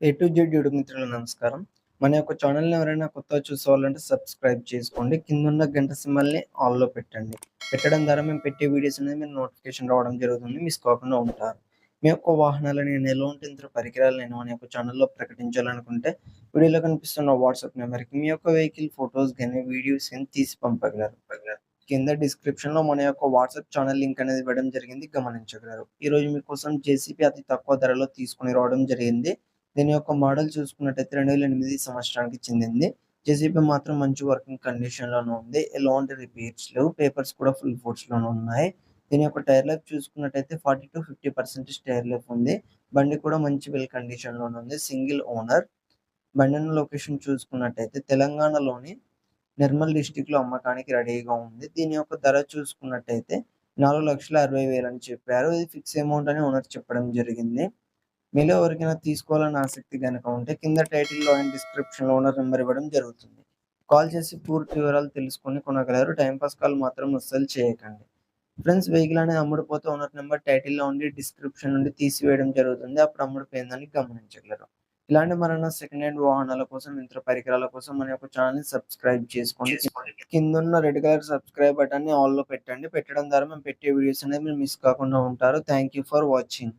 A to Z YouTube మిత్రులు నమస్కారం. మన యొక్క ఛానల్ని ఎవరైనా కొత్తగా చూసేవాళ్ళంటే సబ్స్క్రైబ్ చేసుకోండి. కిందున్న గంట సింబల్‌ని ఆల్‌లో పెట్టండి. పెట్టడం ద్వారా మేము పెట్టే వీడియోస్ అనేది మీరు నోటిఫికేషన్ రావడం జరుగుతుంది. మిస్ కాకుండా ఉంటారు. మీ యొక్క వాహనాలు నేను ఎలా ఉంటే ఇంత పరికరాలు నేను మన యొక్క ఛానల్లో ప్రకటించాలనుకుంటే వీడియోలో కనిపిస్తున్న వాట్సాప్ నెంబర్‌కి మీ యొక్క వెహికల్ ఫోటోస్ కానీ వీడియోస్ కానీ తీసి పంపగలరు. కింద డిస్క్రిప్షన్‌లో మన యొక్క వాట్సాప్ ఛానల్ లింక్ అనేది ఇవ్వడం జరిగింది గమనించగలరు. ఈరోజు మీకోసం జేసీపీ అతి తక్కువ ధరలో తీసుకొని రావడం జరిగింది. దీని యొక్క మోడల్ చూసుకున్నట్టయితే 2008 సంవత్సరానికి చెందింది. జేసీబీ మాత్రం మంచి వర్కింగ్ కండిషన్‌లోనే ఉంది. ఎలాంటి రిపేర్స్ లేవు. పేపర్స్ కూడా ఫుల్ ఫోర్స్‌లోనే ఉన్నాయి. దీని యొక్క టైర్ లైఫ్ చూసుకున్నట్టయితే 40-50% టైర్ లైఫ్ ఉంది. బండి కూడా మంచి వెల్ కండిషన్‌లోనే ఉంది. Single owner. బండి లొకేషన్ చూసుకున్నట్టయితే తెలంగాణలోని నిర్మల్ డిస్ట్రిక్ట్‌లో అమ్మకానికి రెడీగా ఉంది. దీని యొక్క ధర చూసుకున్నట్టయితే 4,60,000 అని చెప్పారు. ఇది ఫిక్స్ అమౌంట్ అని ఓనర్ చెప్పడం జరిగింది. మీలో ఎవరికైనా తీసుకోవాలని ఆసక్తి గనుక ఉంటే కింద టైటిల్‌లో అండ్ డిస్క్రిప్షన్‌లో ఓనర్ నెంబర్ ఇవ్వడం జరుగుతుంది. కాల్ చేసి పూర్తి వివరాలు తెలుసుకొని కొనగలరు. టైంపాస్ కాల్ మాత్రం అస్సలు చేయకండి. ఫ్రెండ్స్ వెహికల్ అనేది అమ్ముడుపోతే ఓనర్ నెంబర్ టైటిల్‌లో ఉండి డిస్క్రిప్షన్ నుండి తీసివేయడం జరుగుతుంది. అప్పుడు అమ్ముడుపోయిందని గమనించగలరు. ఇలాంటి మరణ సెకండ్ హ్యాండ్ వాహనాల కోసం, ఇంత పరికరాల కోసం మన యొక్క ఛానెల్‌ని సబ్స్క్రైబ్ చేసుకోండి. కిందున్న రెడ్ కలర్ సబ్స్క్రైబ్ బటన్‌ని ఆల్‌లో పెట్టండి. పెట్టడం ద్వారా మేము పెట్టే వీడియోస్ అనేవి మీరు మిస్ కాకుండా ఉంటారు. Thank you for watching.